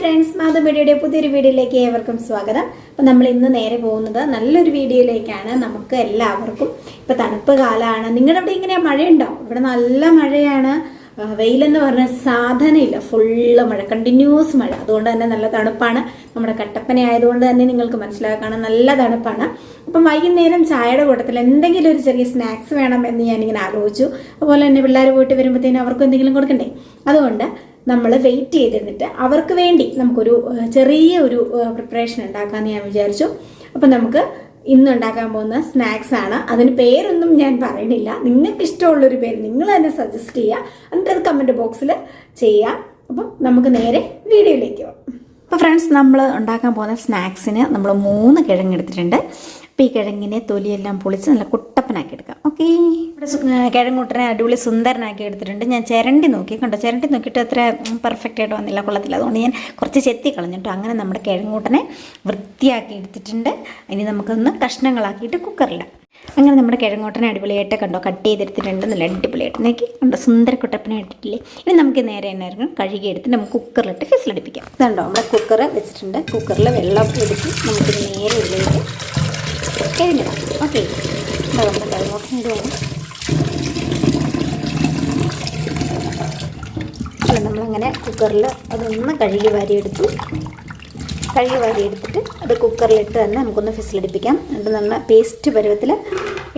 Friends മാധുമേടിയുടെ പുതിയൊരു വീഡിയോയിലേക്ക് ഏവർക്കും സ്വാഗതം. അപ്പം നമ്മൾ ഇന്ന് നേരെ പോകുന്നത് നല്ലൊരു വീഡിയോയിലേക്കാണ് നമുക്ക് എല്ലാവർക്കും. ഇപ്പം തണുപ്പ് കാലമാണ് നിങ്ങളുടെ ഇവിടെ ഇങ്ങനെ മഴയുണ്ടോ? ഇവിടെ നല്ല മഴയാണ്. വെയിലെന്ന് പറഞ്ഞ സാധനമില്ല. ഫുള്ള് മഴ കണ്ടിന്യൂസ് മഴ. അതുകൊണ്ട് തന്നെ നല്ല തണുപ്പാണ്. നമ്മുടെ കട്ടപ്പന ആയതുകൊണ്ട് തന്നെ നിങ്ങൾക്ക് മനസ്സിലാക്കാണ് നല്ല തണുപ്പാണ്. അപ്പം വൈകുന്നേരം ചായയുടെ കൂട്ടത്തിൽ എന്തെങ്കിലും ഒരു ചെറിയ സ്നാക്സ് വേണം എന്ന് ഞാനിങ്ങനെ ആലോചിച്ചു. അതുപോലെ തന്നെ പിള്ളേർ പോയിട്ട് വരുമ്പോഴത്തേനും അവർക്കും എന്തെങ്കിലും കൊടുക്കണ്ടേ? അതുകൊണ്ട് നമ്മൾ വെയിറ്റ് ചെയ്തിരുന്നിട്ട് അവർക്ക് വേണ്ടി നമുക്കൊരു ചെറിയ ഒരു പ്രിപ്പറേഷൻ ഉണ്ടാക്കാമെന്ന് ഞാൻ വിചാരിച്ചു. അപ്പം നമുക്ക് ഇന്ന് ഉണ്ടാക്കാൻ പോകുന്ന സ്നാക്സ് ആണ്. അതിന് പേരൊന്നും ഞാൻ പറയണില്ല. നിങ്ങൾക്ക് ഇഷ്ടമുള്ളൊരു പേര് നിങ്ങൾ തന്നെ സജസ്റ്റ് ചെയ്യുക. എന്നിട്ട് അത് കമന്റ് ബോക്സിൽ ചെയ്യാം. അപ്പം നമുക്ക് നേരെ വീഡിയോയിലേക്ക് പോകാം അപ്പോൾ ഫ്രണ്ട്സ് നമ്മൾ ഉണ്ടാക്കാൻ പോകുന്ന സ്നാക്സിന് നമ്മൾ മൂന്ന് കിഴങ്ങ് എടുത്തിട്ടുണ്ട് അപ്പോൾ ഈ കിഴങ്ങിനെ തൊലിയെല്ലാം പൊളിച്ച് നല്ല കുട്ടപ്പനാക്കി എടുക്കാം. ഓക്കെ ഇവിടെ കിഴങ്ങുട്ടനെ അടിപൊളി സുന്ദരനാക്കി എടുത്തിട്ടുണ്ട്. ഞാൻ ചിരണ്ടി നോക്കി. കണ്ടോ? ചിരണ്ടി നോക്കിയിട്ട് അത്ര പെർഫെക്റ്റ് ആയിട്ട് വന്നില്ല കൊള്ളത്തില്ല. അതുകൊണ്ട് ഞാൻ കുറച്ച് ചെത്തി കളഞ്ഞിട്ടോ അങ്ങനെ നമ്മുടെ കിഴങ്ങൂട്ടനെ വൃത്തിയാക്കി എടുത്തിട്ടുണ്ട്. ഇനി നമുക്കൊന്ന് കഷ്ണങ്ങളാക്കിയിട്ട് കുക്കറിലിടാം അങ്ങനെ നമ്മുടെ കിഴങ്ങോട്ടനെ അടിപൊളിയായിട്ട് കണ്ടോ? കട്ട് ചെയ്തെടുത്തിട്ടുണ്ട്. നല്ല അടിപൊളിയായിട്ട്. നോക്കി കണ്ടോ? സുന്ദര കുട്ടപ്പനെ ഇട്ടിട്ടില്ലേ? ഇനി നമുക്ക് നേരെ ഇറങ്ങും? കഴുകി എടുത്ത് നമുക്ക് കുക്കറിലിട്ട് ഫിസിലടിപ്പിക്കാം ഇതുണ്ടോ? നമ്മുടെ കുക്കർ വെച്ചിട്ടുണ്ട്. കുക്കറിൽ വെള്ളം എടുത്ത് നമുക്ക് നേരെ ഉള്ളിലേക്ക് കഴിഞ്ഞിടാം ഓക്കെ. നമ്മുടെ കിഴങ്ങോട്ടനെ ഇടുവാണ് നമ്മളങ്ങനെ കുക്കറിൽ അതൊന്ന് കഴുകി വാരിയെടുത്തു. കഴുകി വാരി എടുത്തിട്ട് അത് കുക്കറിലിട്ട് തന്നെ നമുക്കൊന്ന് ഫിസിലടിപ്പിക്കാം എന്നിട്ട് നല്ല പേസ്റ്റ് പരുവത്തിൽ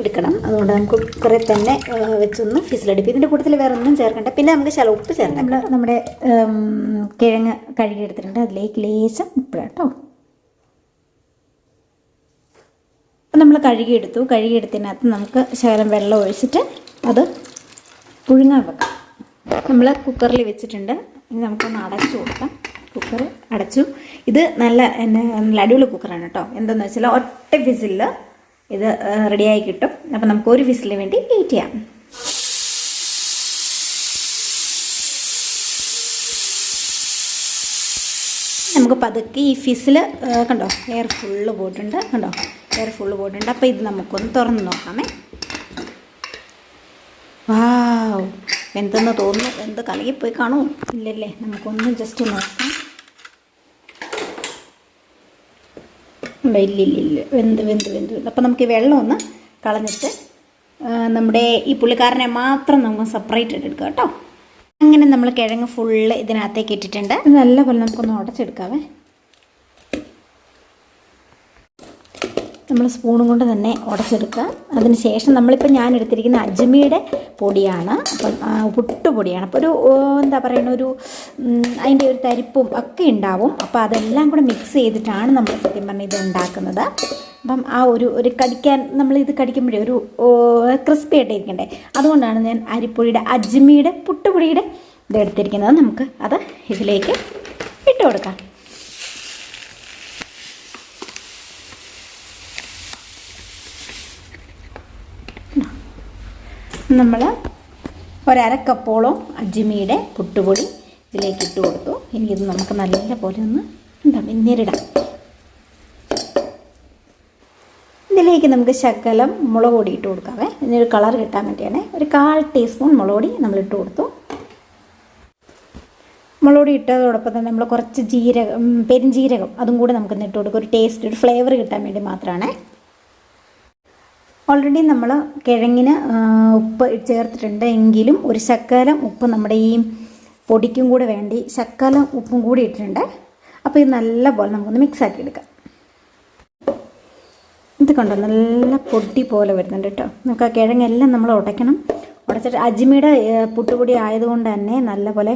എടുക്കണം. അതുകൊണ്ട് നമുക്ക് കുക്കറിൽ തന്നെ വെച്ചൊന്ന് ഫിസിലടിപ്പിക്കും ഇതിന്റെ കൂട്ടത്തിൽ വേറെ ഒന്നും ചേർക്കണ്ട. പിന്നെ നമുക്ക് ശല ഉപ്പ് ചേർക്കാം. നമ്മൾ നമ്മുടെ കിഴങ്ങ് കഴുകി എടുത്തിട്ടുണ്ട് അതിലേക്ക് ലേശം ഉപ്പ് കേട്ടോ അപ്പം നമ്മൾ കഴുകിയെടുത്തു. കഴുകിയെടുത്തതിനകത്ത് നമുക്ക് ശകലം വെള്ളം ഒഴിച്ചിട്ട് അത് പുഴുങ്ങാൻ വെക്കാം. നമ്മൾ കുക്കറിൽ വെച്ചിട്ടുണ്ട്. ഇനി നമുക്കൊന്ന് അടച്ചു കൊടുക്കാം. കുക്കർ അടച്ചു. ഇത് നല്ല നല്ല അടിപൊളി കുക്കറാണ് കേട്ടോ. എന്താണെന്ന് വെച്ചാൽ ഒറ്റ വിസിലിൽ ഇത് റെഡിയായി കിട്ടും. അപ്പം നമുക്ക് ഒരു വിസിലിന് വേണ്ടി വെയിറ്റ് ചെയ്യാം. നമുക്ക് പതുക്കെ ഈ ഫിസിൽ കണ്ടോ? എയർ ഫുള്ള് പോയിട്ടുണ്ട്. കണ്ടോ? എയർ ഫുള്ള് പോയിട്ടുണ്ട്. അപ്പോൾ ഇത് നമുക്കൊന്ന് തുറന്ന് നോക്കാമേ. വാവ് എന്തെന്ന് തോന്നുന്നു? എന്ത് കലകിപ്പോയി കാണുമോ? ഇല്ലല്ലേ. നമുക്കൊന്ന് ജസ്റ്റ് നോക്കാം. ഉണ്ടോ? വെന്ത് വെന്ത് വെന്ത് വെന്ത്. അപ്പോൾ നമുക്ക് വെള്ളം ഒന്ന് കളഞ്ഞിട്ട് നമ്മുടെ ഈ പുള്ളിക്കാരനെ മാത്രം നമുക്ക് സെപ്പറേറ്റ് ആയിട്ട് എടുക്കാം കേട്ടോ. അങ്ങനെ നമ്മൾ കിഴങ്ങ് ഫുള്ള് ഇതിനകത്തേക്ക് ഇട്ടിട്ടുണ്ട്. നല്ലപോലെ നമുക്കൊന്ന് ഉടച്ചെടുക്കാവേ. നമ്മൾ സ്പൂണും കൊണ്ട് തന്നെ ഉടച്ചെടുക്കുക. അതിന് ശേഷം നമ്മളിപ്പോൾ ഞാൻ എടുത്തിരിക്കുന്ന അജ്മിയുടെ പൊടിയാണ്. അപ്പം പുട്ടുപൊടിയാണ്. അപ്പോൾ ഒരു എന്താ പറയുന്ന ഒരു അതിന്റെ ഒരു തരിപ്പും ഒക്കെ ഉണ്ടാവും. അപ്പോൾ അതെല്ലാം കൂടെ മിക്സ് ചെയ്തിട്ടാണ് നമ്മൾ സത്യം പറഞ്ഞ ഇത് ഉണ്ടാക്കുന്നത്. അപ്പം ആ ഒരു ഒരു കടിക്കാൻ നമ്മൾ ഇത് കടിക്കുമ്പോഴേ ഒരു ക്രിസ്പി ആയിട്ട് ഇരിക്കണ്ടേ? അതുകൊണ്ടാണ് ഞാൻ അരിപ്പൊടിയുടെ അജ്മിയുടെ പുട്ടുപൊടിയുടെ ഇത് എടുത്തിരിക്കുന്നത്. നമുക്ക് അത് ഇതിലേക്ക് ഇട്ട് കൊടുക്കാം. നമ്മൾ ഒരര കപ്പോളം അജ്മിയുടെ പുട്ടുപൊടി ഇതിലേക്ക് ഇട്ട് കൊടുത്തു. ഇനി ഇത് നമുക്ക് നല്ല പോലെ ഒന്ന് എന്താ പിന്നീരിടാം ഇതിലേക്ക് നമുക്ക് ശകലം മുളക് പൊടി ഇട്ട് കൊടുക്കാവേ. ഇതിനൊരു കളർ കിട്ടാൻ വേണ്ടിയാണ്. ഒരു കാൽ ടീസ്പൂൺ മുളക് പൊടി നമ്മൾ ഇട്ട് കൊടുത്തു. മുളക് പൊടി ഇട്ടതോടൊപ്പം തന്നെ നമ്മൾ കുറച്ച് ജീരകം പെരുംജീരകം അതും കൂടി നമുക്ക് ഇട്ട് കൊടുക്കും. ഒരു ടേസ്റ്റ് ഒരു ഫ്ലേവർ കിട്ടാൻ വേണ്ടി മാത്രമാണേ ഓൾറെഡി നമ്മൾ കിഴങ്ങിന് ഉപ്പ് ചേർത്തിട്ടുണ്ട്. എങ്കിലും ഒരു ശക്കലം ഉപ്പ് നമ്മുടെ ഈ പൊടിക്കും കൂടെ വേണ്ടി ശക്കലം ഉപ്പും കൂടി ഇട്ടിട്ടുണ്ട്. അപ്പോൾ ഇത് നല്ല പോലെ നമുക്കൊന്ന് മിക്സ് ആക്കി എടുക്കാം. ഇത് കണ്ടോ? നല്ല പൊടി പോലെ വരുന്നുണ്ട് കേട്ടോ. നമുക്ക് ആ കിഴങ്ങെല്ലാം നമ്മൾ ഉടയ്ക്കണം. ഉടച്ചിട്ട് അജ്മിയുടെ പുട്ടുപൊടി ആയതുകൊണ്ട് തന്നെ നല്ലപോലെ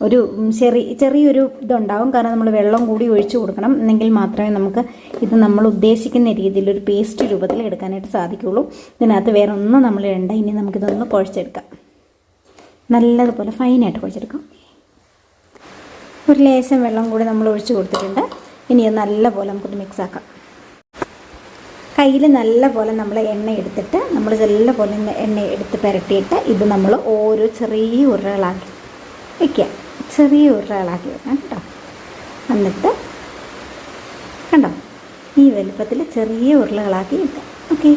ഒരു ചെറിയ ചെറിയൊരു ഇതുണ്ടാവും. കാരണം നമ്മൾ വെള്ളം കൂടി ഒഴിച്ചു കൊടുക്കണം എന്നെങ്കിൽ മാത്രമേ നമുക്ക് ഇത് നമ്മൾ ഉദ്ദേശിക്കുന്ന രീതിയിൽ ഒരു പേസ്റ്റ് രൂപത്തിൽ എടുക്കാനായിട്ട് സാധിക്കുകയുള്ളൂ. ഇതിനകത്ത് വേറെ ഒന്നും നമ്മൾ ഇടണ്ട. ഇനി നമുക്കിതൊന്ന് കുഴച്ചെടുക്കാം. നല്ലതുപോലെ ഫൈനായിട്ട് കുഴച്ചെടുക്കാം. ഒരു ലേശം വെള്ളം കൂടി നമ്മൾ ഒഴിച്ചു കൊടുത്തിട്ടുണ്ട്. ഇനി അത് നല്ലപോലെ മിക്സ് ആക്കാം. കയ്യിൽ നല്ലപോലെ നമ്മൾ എണ്ണ എടുത്തിട്ട് നമ്മൾ നല്ല പോലെ ഇന്ന് എണ്ണ എടുത്ത് പുരട്ടിയിട്ട് ഇത് നമ്മൾ ഓരോ ചെറിയ ഉരുളകളാക്കി വയ്ക്കുക ചെറിയ ഉരുളകളാക്കി വെക്കാം കേട്ടോ. എന്നിട്ട് കണ്ടോ? ഈ വലുപ്പത്തിൽ ചെറിയ ഉരുളകളാക്കി വെക്കാം. ഓക്കെ.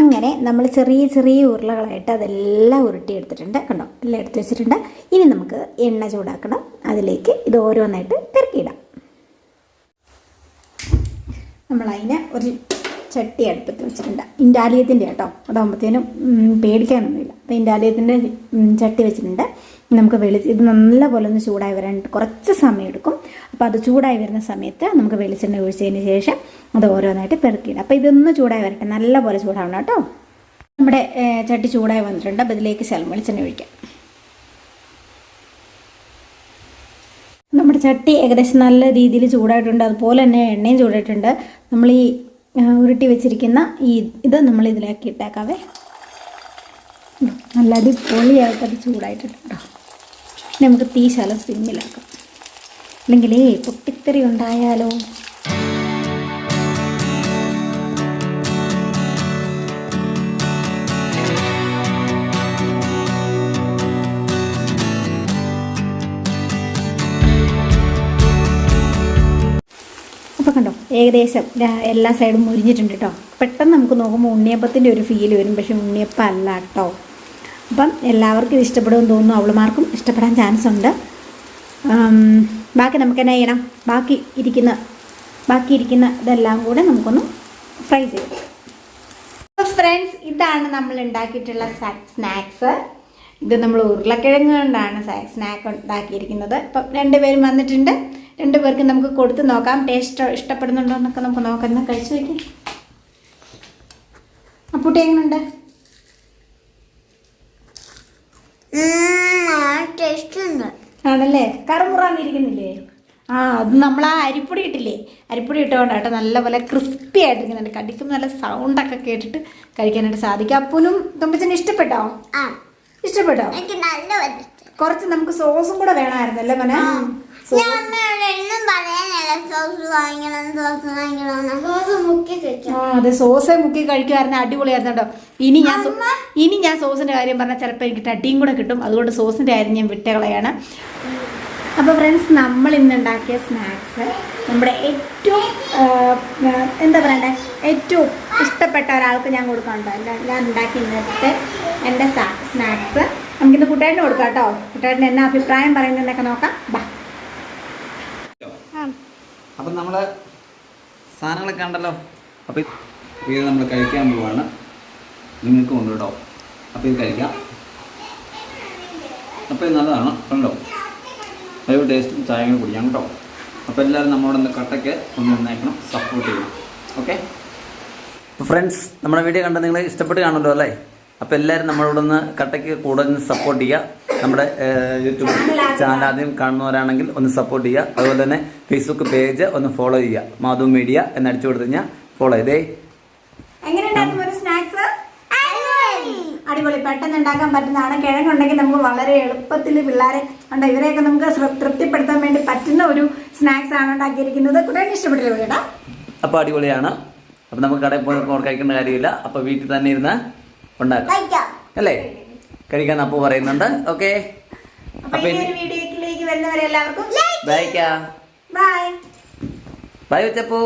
അങ്ങനെ നമ്മൾ ചെറിയ ചെറിയ ഉരുളകളായിട്ട് അതെല്ലാം ഉരുട്ടിയെടുത്തിട്ടുണ്ട്. കണ്ടോ? എല്ലാം എടുത്ത് വെച്ചിട്ടുണ്ട്. ഇനി നമുക്ക് എണ്ണ ചൂടാക്കണം. അതിലേക്ക് ഇത് ഓരോന്നായിട്ട് പെറുക്കിയിടാം. നമ്മളതിനെ ഒരു ചട്ടി അടുപ്പത്ത് വെച്ചിട്ടുണ്ട്. ഇൻഡാലിയത്തിന്റെ കേട്ടോ. അതാകുമ്പോഴത്തേനും പേടിക്കാനൊന്നുമില്ല. അപ്പോൾ ഇൻഡാലിയത്തിന്റെ ചട്ടി വെച്ചിട്ടുണ്ട്. നമുക്ക് വെളി ഇത് നല്ലപോലെ ഒന്ന് ചൂടായി വരാൻ കുറച്ച് സമയം എടുക്കും അപ്പോൾ അത് ചൂടായി വരുന്ന സമയത്ത് നമുക്ക് വെളിച്ചെണ്ണ ഒഴിച്ചതിന് ശേഷം അത് ഓരോന്നായിട്ട് പെറുക്കിയിടാം അപ്പോൾ ഇതൊന്ന് ചൂടായി വരട്ടെ. നല്ലപോലെ ചൂടാവണം കേട്ടോ. നമ്മുടെ ചട്ടി ചൂടായി വന്നിട്ടുണ്ട്. അപ്പോൾ ഇതിലേക്ക് ശലം വെളിച്ചെണ്ണ ഒഴിക്കാം. നമ്മുടെ ചട്ടി ഏകദേശം നല്ല രീതിയിൽ ചൂടായിട്ടുണ്ട്. അതുപോലെ തന്നെ എണ്ണയും ചൂടായിട്ടുണ്ട്. നമ്മൾ ഈ ഉരുട്ടി വെച്ചിരിക്കുന്ന ഈ ഇത് നമ്മൾ ഇതിലേക്ക് ഇട്ടേക്കാവേ. നല്ല അടിപൊളിയായിട്ട് അത് ചൂടായിട്ടുണ്ട് കേട്ടോ. നമുക്ക് തീ ശലം സിമ്മിലാക്കാം. അല്ലെങ്കിൽ പൊട്ടിത്തെറി ഉണ്ടായാലോ? കണ്ടോ ഏകദേശം എല്ലാ സൈഡും മുരിഞ്ഞിട്ടുണ്ട് കേട്ടോ പെട്ടെന്ന് നമുക്ക് നോക്കുമ്പോൾ ഉണ്ണിയപ്പത്തിന്റെ ഒരു ഫീൽ വരും. പക്ഷേ ഉണ്ണിയപ്പം അല്ല കേട്ടോ അപ്പം എല്ലാവർക്കും ഇത് ഇഷ്ടപ്പെടുമെന്ന് തോന്നുന്നു. അവളുമാർക്കും ഇഷ്ടപ്പെടാൻ ചാൻസ് ഉണ്ട്. ബാക്കി നമുക്ക് എന്നാ ചെയ്യണം? ബാക്കി ഇരിക്കുന്ന ബാക്കി ഇരിക്കുന്ന ഇതെല്ലാം കൂടെ നമുക്കൊന്ന് ഫ്രൈ ചെയ്യാം. അപ്പോൾ ഫ്രണ്ട്സ് ഇതാണ് നമ്മൾ ഉണ്ടാക്കിയിട്ടുള്ള സ്നാക്സ് ഇത് നമ്മൾ ഉരുളക്കിഴങ്ങ് കൊണ്ടാണ് സ്നാക്ക് ഉണ്ടാക്കിയിരിക്കുന്നത്. ഇപ്പം രണ്ടുപേരും വന്നിട്ടുണ്ട്. രണ്ടുപേർക്ക് നമുക്ക് കൊടുത്ത് നോക്കാം. ടേസ്റ്റ് ഇഷ്ടപ്പെടുന്നുണ്ടോ എന്നൊക്കെ നമുക്ക് നോക്കാം. എന്നാൽ കഴിച്ചു വയ്ക്കാം അപ്പൂട്ടി എങ്ങനെയുണ്ട് ടേസ്റ്റ് ഉണ്ട് ആണല്ലേ? കറുമുറാന്നിരിക്കുന്നില്ലേ ആ അത് നമ്മൾ ആ അരിപ്പൊടി ഇട്ടില്ലേ? അരിപ്പൊടി ഇട്ടുകൊണ്ട് കേട്ടോ നല്ലപോലെ ക്രിസ്പി ആയിട്ട് ഇരിക്കുന്നുണ്ട് കടിക്കുമ്പോൾ നല്ല സൗണ്ടൊക്കെ കേട്ടിട്ട് കഴിക്കാനായിട്ട് സാധിക്കും. അപ്പൂനും തുമ്പച്ചന് ഇഷ്ടപ്പെട്ടോ? ഇഷ്ടപ്പെട്ടോ? കുറച്ച് നമുക്ക് സോസും കൂടെ വേണമായിരുന്നല്ലേ മോനെ? അതെ സോസ് മുക്കി കഴിക്കുമായിരുന്നു അടിപൊളിയായിരുന്നു കേട്ടോ ഇനി ഞാൻ ഇനി ഞാൻ സോസിന്റെ കാര്യം പറഞ്ഞാൽ ചിലപ്പോൾ എനിക്ക് ടട്ടിയും കൂടെ കിട്ടും. അതുകൊണ്ട് സോസിന്റെ കാര്യം ഞാൻ വിട്ടകളയാണ്. അപ്പോൾ ഫ്രണ്ട്സ് നമ്മൾ ഇന്ന് ഉണ്ടാക്കിയ സ്നാക്സ് നമ്മുടെ ഏറ്റവും എന്താ പറയണ്ടേ? ഏറ്റവും ഇഷ്ടപ്പെട്ട ഒരാൾക്ക് ഞാൻ കൊടുക്കാനുണ്ടോ? ഞാൻ ഉണ്ടാക്കി ഇന്നത്തെ എന്റെ സ്നാക്സ് നമുക്കിന്ന് കുട്ടേട്ടന് കൊടുക്കാം കേട്ടോ. കുട്ടേട്ടന് എന്നാ അഭിപ്രായം പറയുന്നതെന്നൊക്കെ നോക്കാം. ബാ. അപ്പം നമ്മൾ സാധനങ്ങളൊക്കെ ഉണ്ടല്ലോ അപ്പോൾ ഇത് നമ്മൾ കഴിക്കാൻ പോവാണ്. നിങ്ങൾക്ക് ഉണ്ട് കേട്ടോ അപ്പോൾ ഇത് കഴിക്കാം. അപ്പോൾ ഇത് നല്ലതാണ്. കണ്ടോ? അതൊരു ടേസ്റ്റും ചായ കുടിക്കാം കേട്ടോ അപ്പോൾ എല്ലാവരും നമ്മളോട് ഒന്ന് കട്ടയ്ക്ക് ഒന്ന് നന്നാക്കണം സപ്പോർട്ട് ചെയ്യണം. ഓക്കെ ഫ്രണ്ട്സ് നമ്മുടെ വീഡിയോ കണ്ട് നിങ്ങൾ ഇഷ്ടപ്പെട്ട് കാണുമല്ലോ അല്ലേ? അപ്പോൾ എല്ലാവരും നമ്മളോടൊന്ന് കട്ടയ്ക്ക് കൂടുതൽ സപ്പോർട്ട് ചെയ്യുക നമ്മുടെ യൂട്യൂബ് ചാനൽ ആദ്യം കാണുന്നവരാണെങ്കിൽ ഒന്ന് സപ്പോർട്ട് ചെയ്യുക അതുപോലെ തന്നെ ഫേസ്ബുക്ക് പേജ് ഒന്ന് ഫോളോ ചെയ്യുക മാധു മീഡിയ എന്ന് അടിച്ചു കൊടുത്തു കഴിഞ്ഞാൽ ഫോളോ ചെയ്തേ. അടിപൊളി. പെട്ടെന്ന് ഉണ്ടാക്കാൻ പറ്റുന്നതാണ്. കിഴങ്ങുണ്ടെങ്കിൽ നമുക്ക് വളരെ എളുപ്പത്തിൽ പിള്ളേരെ ഉണ്ട് ഇവരെയൊക്കെ നമുക്ക് തൃപ്തിപ്പെടുത്താൻ വേണ്ടി പറ്റുന്ന ഒരു സ്നാക്സ് ആണ് ഉണ്ടാക്കിയിരിക്കുന്നത്. കുറെ ഇഷ്ടപ്പെട്ടില്ല അപ്പൊ അപ്പോൾ അടിപൊളിയാണ്. അപ്പോൾ നമുക്ക് കടയിൽ പോയി കഴിക്കേണ്ട കാര്യമില്ല. അപ്പോൾ വീട്ടിൽ തന്നെ ഇരുന്ന് ഉണ്ടാക്കാം. അല്ലേ? കഴിക്കാൻ അപ്പു പറയുന്നുണ്ട്. ഓക്കെ. അപ്പൊ വീഡിയോയിലേക്ക് വരുന്നവരെ എല്ലാവർക്കും ബൈക്കാ ബൈ. ബൈ വെച്ചപ്പോ